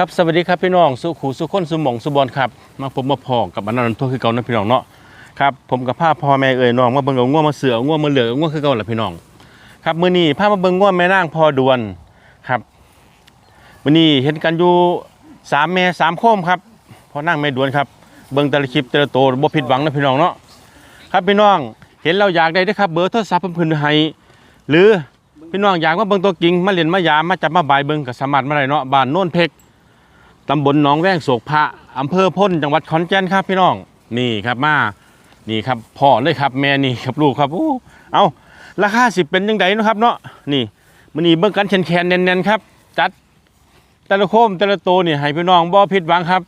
ครับสวัสดีครับพี่น้องสุขูสุขคนสุหมองสุบอลครับมาผมมาพอกับอันนั้นทั่วคือเก่านะพี่น้องเนาะครับผมกับผ้าพ่อแม่เอ่ยน้องมาเบิ่งเอาง่วมาเสือง่วมาเหลือง่วคือเก่าแหละพี่น้อง ครับมื้อนี้พามาเบิ่งง่วแม่นางพอดวนครับมื้อนี้เห็นกันอยู่สามแม่สามโคมครับพอนางแม่ดวนครับเบิ่งแต่ละคลิปแต่ละโตบ่ผิดหวังนะพี่น้องเนาะครับพี่น้องเห็นเราอยากได้ด้อครับเบอร์โทรศัพท์เพิ่นให้หรือพี่น้องอยากมาเบิ่งตัวจริงมาเล่นมายามมาจับมาบายเบิ่งก็สามารถมาได้เนาะบ้านโน่นเพก ตำบลหนองแวงโศกพระอำเภอพ้นจังหวัดขอนแก่นครับพี่น้องนี่ครับมานี่ครับพ่อเลยครับแม่นี่ครับลูกครับโอ้เอาราคาสิเป็นยังไงนาะครับเนาะนี่มันนี่เบิ่งกันแคนๆแน่นๆครับ จัดแต่ละโคมแต่ละโตวนี่ให้พี่น้องบ่ผิดหวังครับ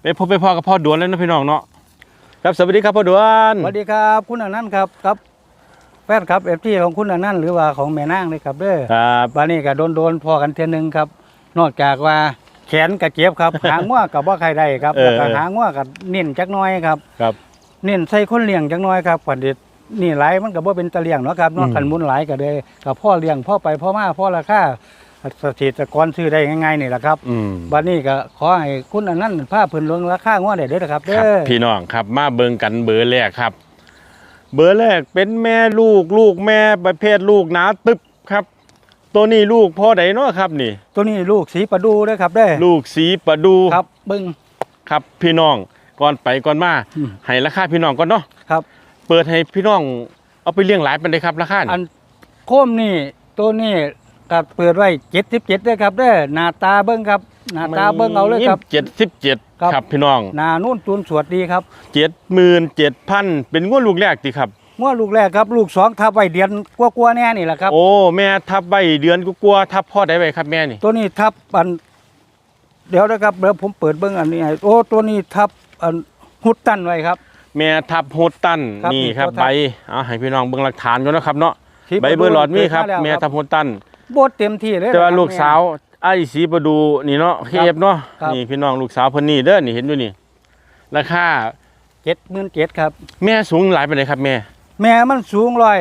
ไปพบไปพ่อกับพ่อดวนแล้วนะพี่น้องเนาะครับสวัสดีครับพ่อดวนสวัสดีครับคุณอนันต์ครับครับแฟนครับเอฟทีของคุณอนันต์หรือว่าของแม่นางเลยครับเด้อครับวันนี้ก็โดนโดนๆพอกันเทียหนึงครับ นอกจากว่า แขนกับเจ็บครับ หางว่ากับว่าใครได้ครับแล้วก็หางว่ากับเน้นจักหน้อยครับ ครับ เน้นใส่คนเลี้ยงจักหน้อยครับผันเด็ดนี่หลายมันก็บ่เป็นตะเลี้ยงเนาะครับนอกอืม ขันมุนหลายก็เลยกับพ่อเลี้ยงพ่อไปพ่อมาพ่อราคาเกษตรกรซื้อได้ง่ายๆนี่แหละครับอืมบัดนี้ก็ขอให้คุณอนันต์พาเพิ่นลงราคาง้อได้เด้อครับครับเด้อพี่น้องครับมาเบิ่งกันเบอร์แรกครับ เบอร์แรกเป็นแม่ลูกลูกแม่ประเภทลูกหนาตึบครับ ตัวนี้ลูกพ่อใดเนาะครับนี่ ตัวนี้ลูกสีประดูเด้อครับเด้อลูกสีประดูครับเบิ่งครับพี่น้องก่อนไปก่อนมาอืมให้ราคาพี่น้องก่อนเนาะครับ เปิดให้พี่น้องเอาไปเลี้ยงหลายเป็นเลยครับราคาอันี่นโคมนี่ตัวนี้ก็เปิดไว้เจ็ดสิบเจ็ดด้วยครับเด้อหน้าตาเบิ้งครับหน้าตาเบิ้งเอาเลยครับเจ็ดสิบเจ็ดครับครับพี่น้องหน้านุ่นตูนสวดดีครับเจ็ดหมื่นเจ็ดพันเป็นงวดลูกแรกติครับ งวดลูกแรกครับ ลูกสองทับไว้เดือนกลัวๆแน่นี่แหละครับ โอ้แม่ทับใบเดือนกลัวาๆทับพ่อได้ไว้ครับแม่นี่ตัวนี้ทับอัน เดี๋ยวนะครับเดี๋ยวผมเปิดเบิ้งอันนี้ให้โอ้ตัวนี้ทับอันหุดตันไว้ครับ แม่ทับโฮดตันครับนี่นี่ครับตัวทับ ใบเอาให้พี่น้องเบิ่งหลักฐานก่อนนะครับเนาะสีใบเบอร์หลอดมีครับเปิาแม่แล้วทับโฮดตัน โบดเต็มที่เลยแต่ว่านะครับลูกสาวไอ้สีประดูนี่เนาะเคฟเนาะครับนี่พี่น้องลูกสาวเพิ่นนี่เด้อนี่เห็นด้วยนี่ราคาเจ็ดหมื่นเจ็ดครับแม่สูงหลายปานใดครับแม่ แม่มันสูงร้อย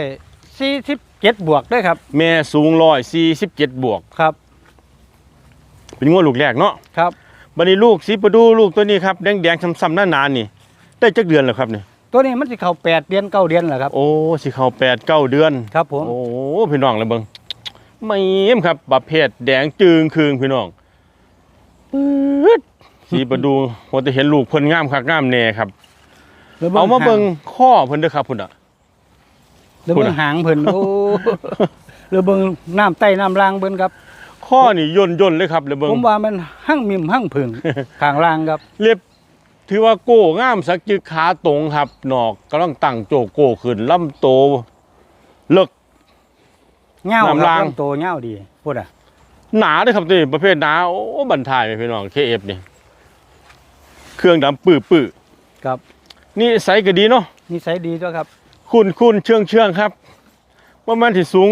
สี่สิบเจ็ดบวกด้วยครับ แม่สูงร้อยสี่สิบเจ็ดบวก ครับ เป็นงวดลูกแรกเนาะครับบัดนี้ลูกสีประดูลูกตัวนี้ครับแดงๆซ้ำๆหน้าๆนี่ ได้จักเดือนแล้วครับนี่ตัวนี้มันจะเข้าแปดเดือนเก้าเดือนแหละครับ โอ้สิเข้าแปดเก้าเดือน ครับผม โอ้พี่น้องเลยเบิ่งไม่เอ็มครับประเภทแดงจึงคืงพี่น้องปื๊ดสีประดูพอจะเห็นลูกเพิ่นงามคักงามแน่ครับแล้วเอามาเบิ่งหข้อเพิ่นเด้อครับพุ่นอะ แล้วเบิ่งหางเพิ่นโอ้แล้วเบิ่งน้ำใต้น้ำล่างเพิ่นครับ ข้อนี่ย่นย่นๆเลยครับเลยเบิ่งผมว่ามันหั่งมิมหั่งผึ่งข้างล่างครับ เรียบถือว่าโก้งามสักจึกขาตรงครับหนอกกำลังตั้งโจโก้ขึ้นลำโตเลิกเง่าครับน้ำล่างลำโตเง่าดีพูดอะหนาเลยครับนี่ประเภทหนาโอ้บันทายไปพี่น้องเคเอฟนี่เครื่องดำปื้อปื้อครับ นี่ใสก็ดีเนาะนิสัยดีด้วยครับ คุณคุณเชื่องเชื่องครับว่ามันที่สูง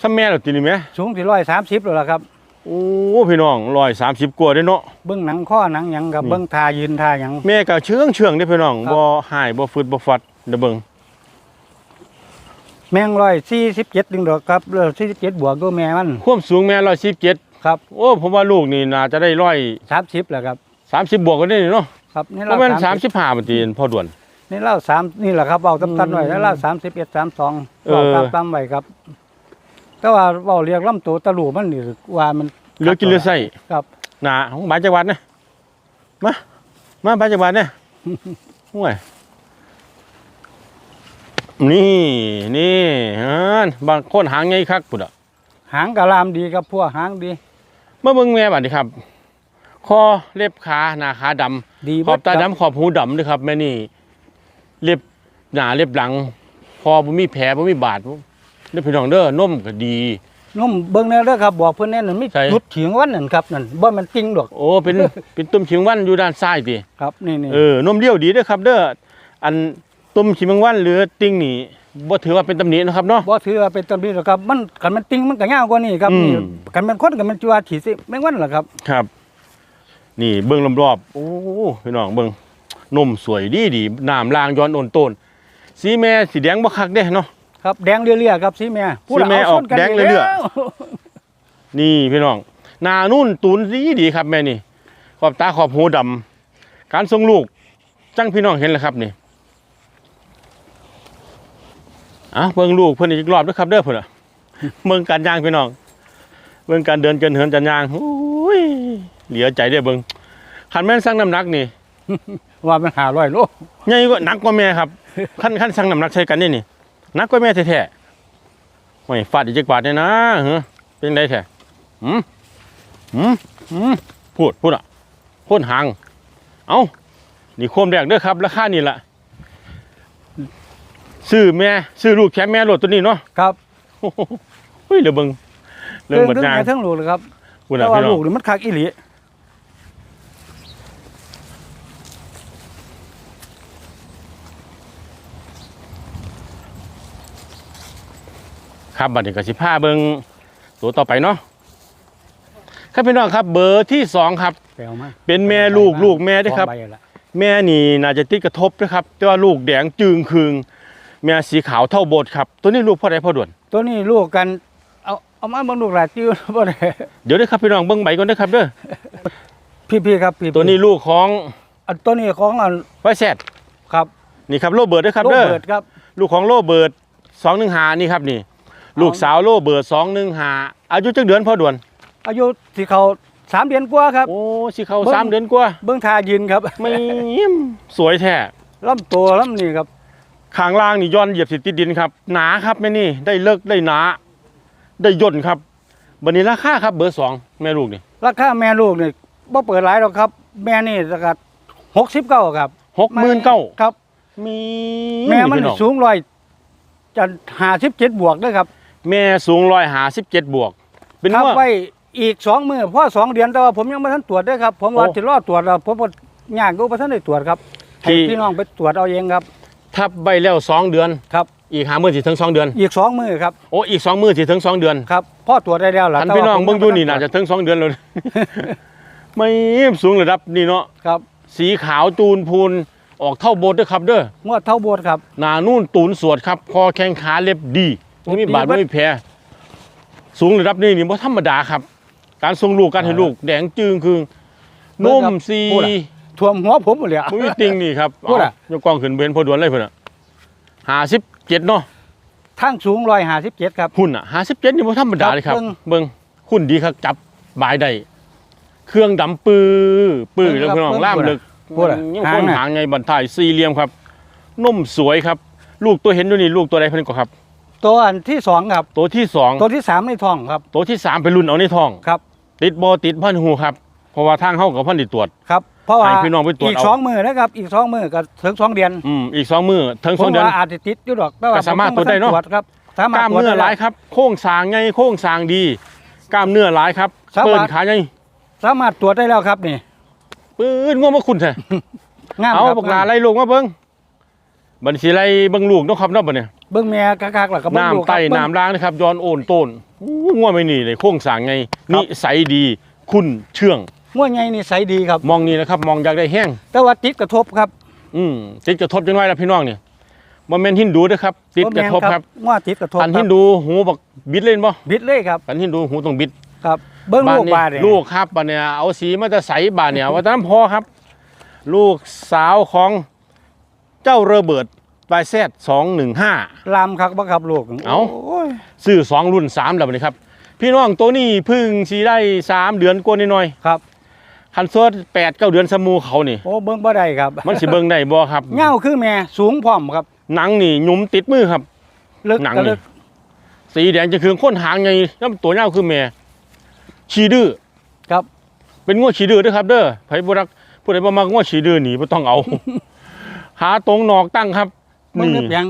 ซ้ำแม่หรือตีนี่ไหมสูงที่ร้อยสามสิบแล้วล่ะครับโอ้พี่น้องร้อยสามสิบกว่าได้เนาะเบิ้งหนังข้อหนังหยังกับนี่เบิ้งทายืนทาหยังแม่ก็เชื่องเชื่องได้อพี่น้องครับบ่หายบ่ฟืดบ่ฟัดเด้อเบิ่งแมงร้อยสี่สิบเจ็ดดึงดอกครับเออสี่สิบเจ็ดบวกตัวแม่มันความสูงแม่ร้อยสิบเจ็ดครับโอ้ผมว่าลูกนี่น่าจะได้ร้อยสามสิบแหละครับสามสิบบวกกันได้เนาะครับนี่เพเล่าราะมันสาสามมสิบห้าปฏินพ่อด่วน นี่เล่าสามนี่แหละครับเอาตำตันหน่อยอืมแล้วเล่าสามสิบเอ็ดสามสองเออเอาตามตามไว้ครับ แต่ว่าเบาเรียกลำตัวตะลูมันนี่ว่ามันเหลือกินเหลือใส่ครับ หนาของบาจังหวัดนะมา มาบาจังหวัดเนี่ยห่วยนี่นี่ฮะบางคนหางไงคักปุดอะหางกะลามดีครับพวกหางดีมาเบิ่งแม่บัดนี้ครับ คอเล็บขาหน้าขาดำดีขอบตาเบิครับดำขอบหูดำด้วยครับแม่นี่ เล็บหน้าเล็บหลังคอบ่มีแผลบ่มีบาดเด้อพี่น้องเด้อนมก็ดี นุ่มเบิ่งแน่เด้อครับบอกเพิ่นแน่นั่นมีใช่ จุดเฉียงวันนั่นครับนั่นบ่มันจริงดอกโอ้เป็นเป็นตุ่มขิงวันอยู่ด้านซ้ายติครับนี่นี่เออนมเลี้ยวดีเด้อครับ เด้ออันตุ่มขิงวันหรือติ่งนี่บ่ถือว่าเป็นตำหนินะครับเนาะ บ่ถือว่าเป็นตำนี้หรอกครับมันคันมันจริงมันก็ยาวกว่านี้ครับอืม นี่คันมันคนกันมันจัวฉีดสิแม่งวันล่ะครับ ครับ นี่เบิ่งรอบๆโอ้พี่น้องเบิ่ง นมสวยดีดีน้ำลางย้อนโอนโตนสีแม่สีแดงบ่คักเด้เนาะครับแดงเรื่อยๆครับสีแม่สีแม่ออกาส้นนแดงเรื่อยๆแล้วนี่พี่น้องหนานุ่นตูนดีดีครับแม่นี่ขอบตาขอบหูดำการทรงลูกจังพี่น้องเห็นแล้วครับนี่อะเบิ่งลูกเพิ่นอีกรอบด้วยครับเด้อเพิ่นอะเบิ่งการย่างพี่น้องเบิ่งการเดินเกินเหินจันย่างโอ้ยเหลือใจเด้อเบิ่งคันแม่นสั่งน้ำหนักนี่ ว่ามันหาร้อยโลใหญ่กว่าหนักกว่าแม่ครับขั้นขั้นสั่งน้ำหนักใช้กันนี่นี่หนักกว่าแม่แท้ๆไม่ฟาดอีกจักบาทเนี่ยนะเฮ้อเป็นไดแท้หืมหืมหืมพูดพูดอะพูดหางเอานี่โคมแรกเด้อครับราคานี่แหละซื้อแม่ซื้อลูกแค่แม่โหลดตัวนี้เนาะครับโอ้โหเฮ้ยเดี๋ยวเบิ่งเรื่องเรื่องเบิดเรื่องงานไงทั้งลูกเลยครับพูดแต่อะว่าพี่น้ลูองกนี่มันคักอีหลี ครับบัดนี้ก็สิพาเบิ่งตัวต่อไปเนาะครับพี่น้องครับ เบอร์ที่สองครับแปลวมาเป็นแม่ลูกลูกแม่เด้วยครับ สองใละแม่นี่น่าจะติดกระทบนะครับ แต่ว่าลูกแดงจึงคืงแม่สีขาวเท่าโบสถ์ครับ ตัวนี้ลูกพ่อใดพ่อด่วน ตัวนี้ลูกกันเอาเอามาเบิ่งลูกหลานจิ้วบ่ได้เดี๋ยวเด้อครับพี่น้องเบิ่งใบก่อนเด้อครับเด้อ พี่ๆครับพี่ๆตัวนี้ลูกของอันตัวนี้ของอันไวแซดครับนี่ครับโรเบิร์ตเด้อครับโรเด้อ เบิร์ตครับ ลูกของโรเบิร์ตสองหนึ่งหานี่ครับนี่ ลูกสาวโรเบิร์ตสองหนึ่งหาอายุจักเดือนพ่อด่วน อายุที่เขาสามเดือนกว่าครับ โอ้สิเขาเบิ่งสามเดือนกว่าเบื้องทายืนครับไม่ยิ้มสวยแท้ลำตัวลำนี่ครับข้างล่างนี่ย้อนเหยียบสิติดดินครับ หนาครับแม่นี่ได้เลิกได้หนา ได้ย่นครับบันนี้ราคาครับเบอร์สองแม่ลูกนี่ราคาแม่ลูกนี่บ่เปิดหลายหรอกครับ แม่นี่ราคาหกสิบเก้าครับหกหมื่นเก้าครับ มีแม่มันพี่น้องสูงร้อยจะหาสิบเจ็ดบวกด้วยครับ แม่สูงร้อยหาสิบเจ็ดบวก เป็นครับว่า ไว้อีกสองมือพ่อสองเดือนแต่ว่าผมยังไม่ทันตรวจด้วยครับ ผมว่าโอ้จะรอตรวจแล้วผมก็ยากก็ไม่ทันได้ตรวจครับให้ที่ พี่น้องไปตรวจเอาเองครับทับใบแล้วสองเดือน ครับ อีกหามื่นสิถึงสองเดือน อีกสองมือครับโอ้อีกสองมื่นสิถึงสองเดือนครับพ่อตรวจได้แล้วล่ะท่านแต่พี่ว่าน้องผมเบิ่งอยู่นี่ยัน่าไม่ทัจะถึงสองเดือนเลยไม่สูงระดับนี่เนาะครับสีขาวตูนพูนออกเท่าโบสถ์ด้วยครับเด้อ งวดเท่าโบสถ์ครับ หนานู่นตูนสวดครับ คอแข้งขาเล็บดี ไม่มีบาดดีเบิดไม่มีแผลสูงระดับนี้นี่บ่ธรรมดาครับ การทรงลูกการให้ลูกแดงจึงคือนุ่มซีพูดอะท่วมหัวผมหมดเลยอะมุ้ยติงนี่ครับพูดอะเายกกล้องขึ้นเบนพอด่วนเลยเพิ่นอะหาสิบเจ็ดเนาะทั้งสูงร้อยห้าสิบเจ็ดครับหุ่นอะหาสิบเจ็ดนี่บ่ธรรมดาเลยครับครับเบิ่งเบิ่งหุ่นดีครับจับบายได้เครื่องดำปื้อปื้อเบิ่แล้วงครับพี่น้องเบิ่งล่ามลึกพูดอะยังหางคนน่ะหางไงบันทายสี่เหลี่ยมครับนุ่มสวยครับ ลูกตัวเห็นอยู่นี่ลูกตัวใดเพิ่นก็ครับ ตัวอันที่สองครับ ตัวที่สองตัวที่สามในท้องครับ ตัวที่สามเป็นรุ่นเอาในท้องครับ ติดบ่ติดพันหูครับ เพราะว่าทางเฮากับพันได้ตรวจครับเพราะว่าให้พี่น้องไปตรวจอีกเอาสองมือนะครับอีกสองมือก็ถึงสองเดือนอืมอีกสองมือถึงผสองมเดือนว่าอาจจะติดอยู่ดอกแต่ว่าก็สามารถตรวจได้เนอะผมบ่ทัตรวจครับสามารถกล้ามตรวจเนื้อหได้ลายครับ โค้งสร้างไงโค้งสร้างดี กล้ามเนื้อหลายครับสามารถเปิ้นขาไงสามารถตรวจได้แล้วครับนี่ปื้นง่วงมาคุณแท้งามเอาครับบักหลาไล่ลูกมาเบิ่งบัดนสิไล่เบิ่งลูกเนาะครับเนาะบัดเนี่ย เบิ้งแม่กักๆแล้วก็เบิ้งลูกน้ำไต้ครับเบิ่งน้ำล้างนะครับย้อนโอนโต้นอู้ง่วงไม่นี่เลยโค้งสร้างไงครับนิสัยดี คุณเชื่องง่วงใหญ่นี่ใสดีครับ มองนี่นะครับ มองอยากได้แห้ง แต่ว่าติดกระทบครับ อืมติดกระทบจังไว้แล้วพี่น้องเนี่ยบ่แม่นหินดูเด้อครับ ติดกระทบครับง่วงติดกระทบคันคหิรับนดูหูบักบิดเล่นบ่บิดเลยครับคันหินดูหูต้องบิดครับเบิ้งลูกนี้บาดเนี่ยลูกครับบัดเนี่ยเอาสีมาจะใสบาดเนี่ยว่าแต่น้ำพอครับ ลูกสาวของเจ้าโรเบิร์ต ไบแซดสองหนึ่งห้า ลามคักบ่ครับลูกเอ้าโอ้ยซื้อสองรุ่นสามแล้วบัดนี้ครับ พี่น้องตัวนี้เพึ่งสีได้สามเดือนกว่านิดหน่อยครับคันโซดแปดเก้าเดือนสมูเขานี่ โอ้เบิ้งบ่ได้ครับมันสิเบิ่งได้บ่ครับเงาคือแม่สูงพร้อมครับ หนังนี่หยุมติดมือครับ ลึกหนังก็นี่ ลึกสีแดงจะคือค้นหางไงแล้วตัวเน่าคือแม่ชีดื้อครับ เป็นง้วชีดื้อเด้วยครับ เด้อไผบ่รักผู้ใดบ่มักง้วชีดื้อหนีบ่ต้องเอา หาตรงนอกตั้งครับ เบิ้งนี่เรียบยัง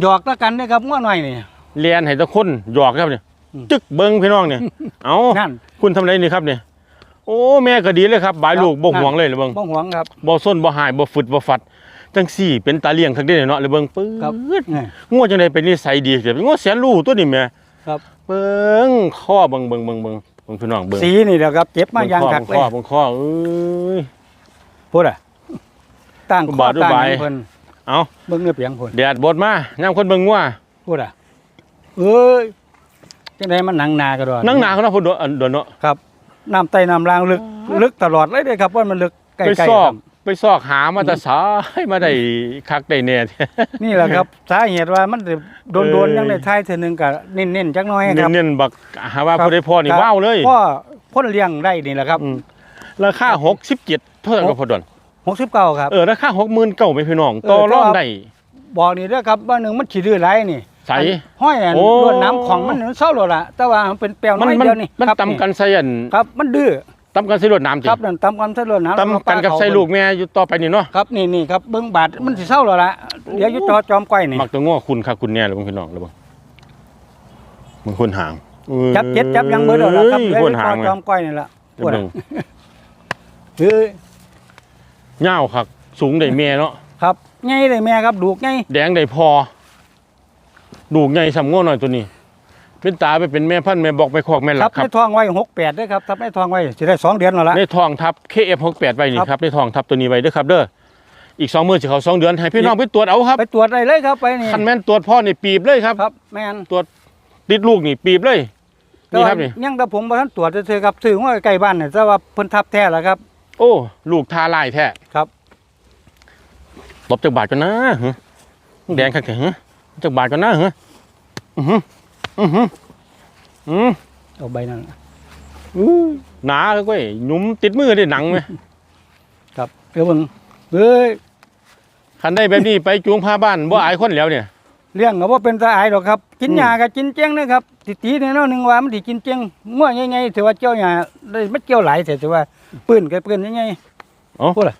หยอกตะกันนะครับง่วงหน่อยนี่เรียนให้แตะคนหยอกครับเนี่ยอืมจึกเบิ่งพี่น้องเนี่ยเอานั่นคุณทำอะไรนี่ครับเนี่ยโอ้แม่ก็ดีเลยครับบายลูกครับบ่ห่วงเลยเลยเบิ่งบ้องหวงครับบ่ส้นบ่หายบ่ฝุดบ่ฟัดจังสี่เป็นตาเลี้ยงคักเด้เนาะเลยเบิ่งปื๊ครับดนี่ง้วจังไดเป็นนิสัยดีเสียเป็นง้วแสนรู้ตัวนี้แม่ครับเบิ่งข้อเบิ่งเบิ่งเบิ่งเบิ่งเบิ่งพี่น้องเบิ่งสีนี่แหละครับเจ็บมาอย่างคักเลยข้อเบิ่งข้อเอ้ยพูดอะตั้งข้บาอดด้วยตั้งใบให้เพิ่น เอาเบิ้งเนื้อเปียงเพิ่นแดดบดมาย่ามคนเบิ่งงัวพูดอะเอ้ยจังไดมันหนังหนากระดอนนั่งหนาเขาเนาะพุ่นโดนอันโดนเนาะ ครับน้ำไตน้ำรางลึกลึกตลอดเลยเด้ครับว่ามันลึกใกไปล้ซๆอคกรับไปซอกหามาแต่สายมาได้คักได้แน่ นี่แหละครับสาเหตุว่ามันสิโดนเอโดอนยังได้ทายเทื่อนึงก็เน้นๆจักหน้อยครับ เน้นๆบักหาว่าครับ ผู้ใดพ่อนี่ครับว้าวเลย พ่อพ่นเลี้ยงได้นี่แหละครับ อืม ราคา67เท่าไหร่ก็พอดอน 69ครับ เออราคา60,000เก่าไหมพี่น้องต่อเออรองแต่ว่าได้บอกนี่เด้อครับว่าหนึงมันขี้ดื้อหลายนี่ใสห้อยอันโอ้รวดน้ำของมันเศร้าแล้วล่ะแต่ว่ามันเป็นแปลวมันน้อยมันเดียวนี่มันครับตำกันใส่อันครับมันดื้อตำกันใส่รวดน้ำจริครับงนั่นตำกันใส่รวดน้ำตำกันกับใส่ลูกแม่อยู่ต่อไปนี่เนาะครับนี่นี่ครับเบิ้งบาดมันสิเศร้าแล้วล่ะเดี๋ยวอยู่จอจอมก้อยนี่มักตัวง้อคุณค่ะคุณแน่เลยพี่น้องเลยบ่มึงคนหางจับเจ็ดจับยังเบิดแล้วล่ะครับเอ้ยเดี๋ยวคอนยู่จหาองเลยจอมก้อยนี่ล่ะเดี๋ยวเบิ่ง เฮ้ยเง่าวคักสูงได้แม่เนาะครับไงเลยแม่ครับดูกไงแดงได้พอ ดูไงสำง้อหน่อยตัวนี้ เป็นตาไปเป็นแม่พันธุ์แม่บอกไปคอกแม่หคลัรักบครัในบทองไว้หกแปดด้วยครับทับในทองไว้สิได้สองเดือนแล้วล่ะในทองทับ KF68 ไว้นี่ครับครับในทองทับตัวนี้ไว้เด้อครับ เด้ออีกสองมื้อสิเขาสองเดือนให้พี่น้องไปตรวจเอาครับไปตรวจได้เลยครับไปนี่คันแม่นตรวจพ่อนี่ปีบเลยครับ ครับแม่นติดลูกนี่ปีบเลยนี่ครับนี่ยังแต่ผมบ่ทันตรวจซื่อๆครับซื้อว่าใกล้บ้านเนี่ยแต่ว่าเพิ่นทับแท้แล้วครับ โอ้ ลูกทาลายแท้ครับลบจากบาทกันนะหึแดงคักแข็งจากบาทกันนะหึอือหืออือหืออือเอาใบนั้นอื้อหนาเลยเว้ยหนุ่มติดมือได้หนังไหมครับเดี๋ยวเบิ่งเฮ้ยคันได้แบบนี้ไปจูงพาบ้านบ่อายคนแล้วเนี่ยเลี้ยงก็บ่เป็นตาอายหรอกครับ กินอืมหญ้าก็กินเจ้งนะครับติตีๆแน่ๆนึงว่ามันสิกินเจ้งมั่วใหญ่ๆถือว่าเจ้าหญ้าได้มันเกี่ยวหลายแต่ถือว่า ปืนก็ปืนใหญ่เอ๋อพูดล่ะ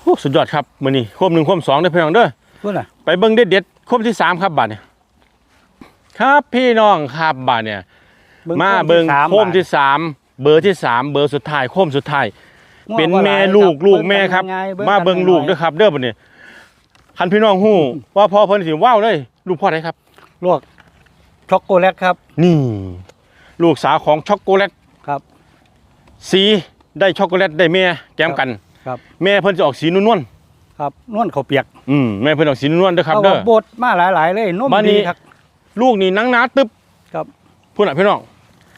โอ้สุดยอดครับมื้อนี้ควบหนึ่งควบสองได้อพี่น้องเด้อๆพูดน่ะไปเบิ่งเด็ดเด็ดๆควบที่สามครับบาทเนี่ยครับพี่น้องครับบาทเนี่ยมาเบิ่งสโค้มที่สามเบอร์ที่สามเบอร์สุดท้ายโค้มสุดท้ายง่วงเป็นบ่หแม่ายลูกครับลูกแม่ครับเงกันง่ยๆมาเบิ่งลูกด้เด้อครับ เด้อบัดนี้คันพี่น้องฮู้ว่าพ่อเพิ่นสิว้าวเลยลูกพ่อไดครับลูกช็อกโกแลตครับ นี่ ลูกสาวของช็อกโกแลตครับ สีได้ช็อกโกแลตได้แม่แก้มกันครับ แม่เพิ่นจะออกสีนวลครับนวลข้าวเปียกๆอืมแม่เพิ่นออกสีนวลๆเด้อครับเอาเด้อว่าบดมาหลายๆเลยนุ่มบ้านนี้ดีครับลูกนี่หนังหนาตึ๊บครับพูดน่ะพี่น้อง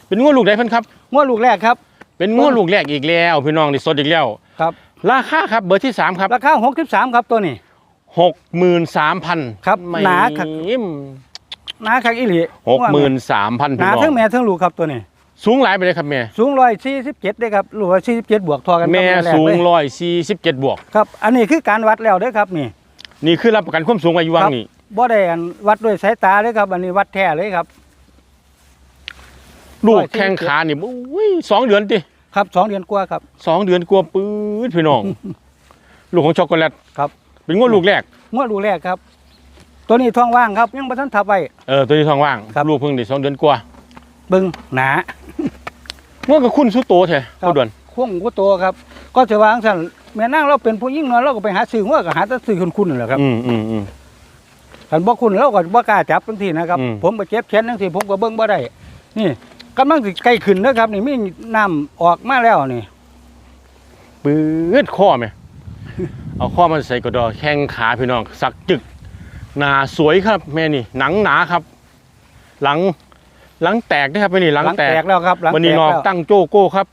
เป็นงัวลูกใดเพิ่นครับงัวลูกแรกครับ เป็นงัวลูกแรกอีกแล้ว พี่น้องนี่สดอีกแล้วครับ ราคาครับเบอร์ที่สามครับราคา63ครับตัวนี้ หกหมื่นสามพันครับหนาครับ หนาคักอีหลีหกหมื่นสามพันหพี่นาน้อทั้งงแม่ทั้งลูกครับตัวนี้ สูงหลายไปเลยครับแม่สูง147ได้ครับลูก147บวกทอกันครับแม่แรกสูงเลยร้อยสี่สิบเจ็ดบวกครับ อันนี้คือการวัดแล้วเด้อครับนี่ นี่คือรับประกันความสูงอายุวังครับนี่บ่ได้อันวัดด้วยสายตาเลยครับ อันนี้วัดแท้เลยครับ ลูก147แข้งขานี่อุ้ยสองเดือนติครับสองเดือนกว่าครับสองเดือนกลัวาปื้ดพี่น้อง ลูกของช็อกโกแลตครับ เป็นงวดลูกแรกงวดลูกแรกครับ ตัวนี้ท้องว่างครับยังบ่ทันทับไว้เออตัวที่ท้องว่างครับลูกเพิ่งได้สองเดือนกว่า เบิ่งหนางวดกับคุณสุโตแท้ครับผู้ด่วนควงกูโตครับ ก็จะวาจั่งซั่นแม่นางเราเป็นผู้หญิงเนาะเราก็ไปหาซื้อหัวก็หาแต่ซื้อคุณๆนั่นแหละครับอืมอืมอืมคันบ่คุณเราก็บ่กล้าจับจังซี่นะครับอืมผมไปเจ็บแขนจังซี่ผมก็เบิ่งบ่ได้นี่กำลังสิใกล้ขึ้นนะครับ นี่มีน้ำออกมาแล้วนี่ปื้ดข้อไหมเอาข้อมันใส่กระดอแข้งขาพี่น้องสักจึกหนาสวยครับ แม่นี่หนังหนาครับ หลัง หลังแตกนะครับแม่นี่หลังแตกแล้วครับหลังมันแตนี่กนอกแล้วตั้งโจ้โก้ครับ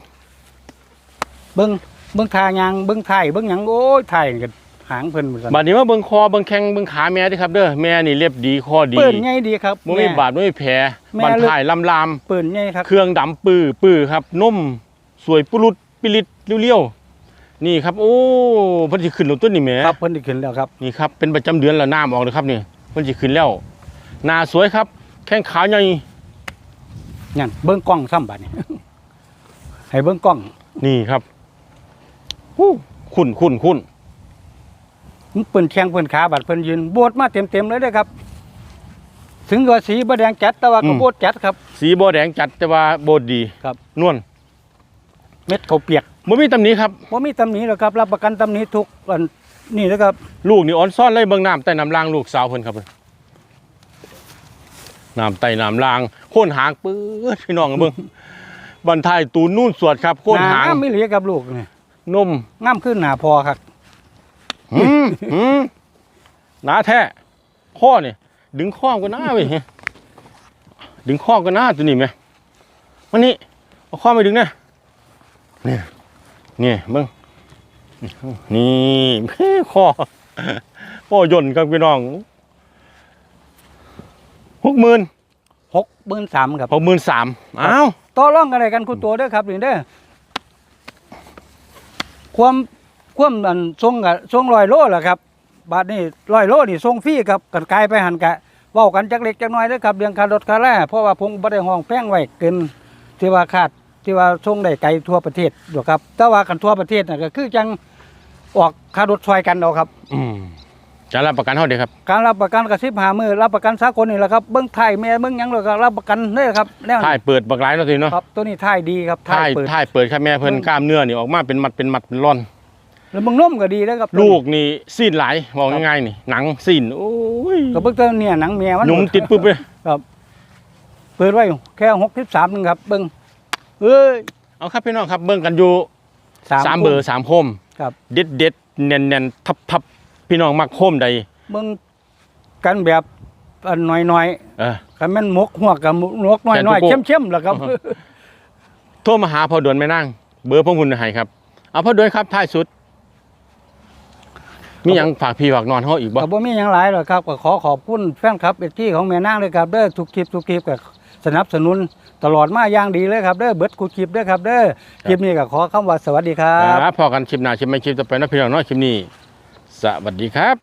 เบิ่งเบิ่งทางยางเบิ่งไทยเบิ่งหยังโอ้ยไทยกันหางเพิ่นเหมือนกันบัดนี้มาเบิ่งคอเบิ่งแข้งเบิ่งขาแม่เด้วยครับเด้อแม่นี่เรียบดีคอดีเปิ้นใหญ่ดีครับบ่มีบาดบ่มีแผลแม่บันลึกทายลำลามเปิ้นใหญ่ครับ เครื่องดำปื้อปื้อครับนุ่มสวยปุรุษปิริตเลี้ยวๆนี่ครับ โอ้เพิ่นสิขึ้นรถต้นนี่แหมครับเพิ่นได้ขึ้นแล้วครับนี่ครับเป็นประจำเดือนแล้วน้ำออกเลยครับนี่เพิ่นสิขึ้นแล้วหน้าสวยครับ แข้งขาใหญ่ นั่นเบิ่งกล้องซ้ำบัดนี้ให้เบิ่งกล้องนี่ครับฮู้คุ้นคุ้นคุ้นเปิ้นแข้งเปิ้นขาบัดเพิ่นยืนโบดมาเต็มๆเลยเด้อครับ ถึงว่าสีบ่แดงจัดแต่ว่าก็โบดจัดครับ สีบ่แดงจัดแต่ว่าโบดดีครับ นวลเม็ดข้าวเปียกบ่มีตำหนิครับ บ่มีตำหนิหรอกครับ รับประกันตำหนิทุกอันนี่นะครับ ลูกนี่อ่อนซ่อนเลยเบิ่งน้ำใต้น้ำล่างลูกสาวเพิ่นครับน้ำใต้น้ำล่างโค่นหางปื้ดพี่น้องเบิ่งบันทายตูนนู่นสวดครับโค่นหางน้ำไม่เหลือกับลูกนี่นมงามขึ้นหน้าพอครับหืมหืมหนาแท้ข้อนี่ดึงข้อก็น่าเว้ยดึงข้อก็น่าตัวนี้ไหมวันนี้เอาข้อไปดึงนะเนี่ยนี่เบิ่งนี่ข้อโอ้ย่นครับพี่น้อง หกหมื่นหกหมื่นสามครับหกหมื่นสามอ้าวต่อรองกันอะไรกันคุณตัวเด้อครับนี่เด้อความความอันทรงกับทรงลอยโลแหละครับบาทนี่ลอยโลนี่ทรงฟรีครับกันกลายไปหันกะเว้ากันจักเล็กจักน้อยเด้อครับเรื่องค่ารถค่าแร่เพราะว่าผมบ่ได้ห้องแป้งไว้เกินที่ว่าคาดที่ว่าทรงได้ไกลทั่วประเทศดอกครับ แต่ว่ากันทั่วประเทศน่ะก็คือจังออกค่ารถช่วยกันเอาครับ อืม จะรับประกันเท่าเดียวครับ การรับประกันกระสิบหามือรับประกันสากลนี่แหละครับเบิ้งไทยแม่เบิ้งหยังเลยก็รับประกันได้ครับแน่ท้ายเปิดบักหลายเนาะทีเนาะครับตัวนี้ไทยดีครับไทท้ายยเปิดท้ายเปิดครับแม่เพิ่นกล้ามเนื้อนี่ออกมาเป็นมัดเป็นมัดเป็นร่อน แล้วเบิ้งนุ่มก็ดีแล้วครับลูกนี่ซีดหลายบอกง่ายๆนี่ หนังซีนโอ้ยก็เบิ้งตัวเนี่ยหนังเมียมันหนุ่มติดปุ๊บเลยครับเปิดไว้แค่หกสิบสามนึงครับเบิ้งเอ้ยเอาครับพี่น้องครับเบิ่งกันอยู่สามเบอร์สามโคมครับ เด็ดเด็ดๆแน่นแน่นทับทับๆ พี่น้องมักโคมใดเบิ้งกันแบบอันน้อยเออๆกันแม่นหมกหัวกับหมกน้อยแกนน้อยโกโก้เข้มๆแหละครับอือฮะโทรมาหาพอดวนไม่นั่งเบอร์พวกคุณให้ครับ เอาพอดวนครับท้ายสุด มีหยังฝากพี่ฝากนอนเฮาอีกบ่ ก็บ่มีหยังหลายหรอกครับก็ขอขอบคุณแฟนคลับเอ็ที่ของแม่นางเลยครับเด้อทุกคลิปทุกคลิปก็สนับสนุนตลอดมาอย่างดีเลยครับเด้อเบิดกูคลิปเด้อครับเด้อคลิปนี้ก็ขอคำว่าสวัสดีครับ ครับพอกันคลิปหน้าคลิปไม่คลิปต่อไปนะพี่น้องเนาะคลิปนี้ สวัสดีครับ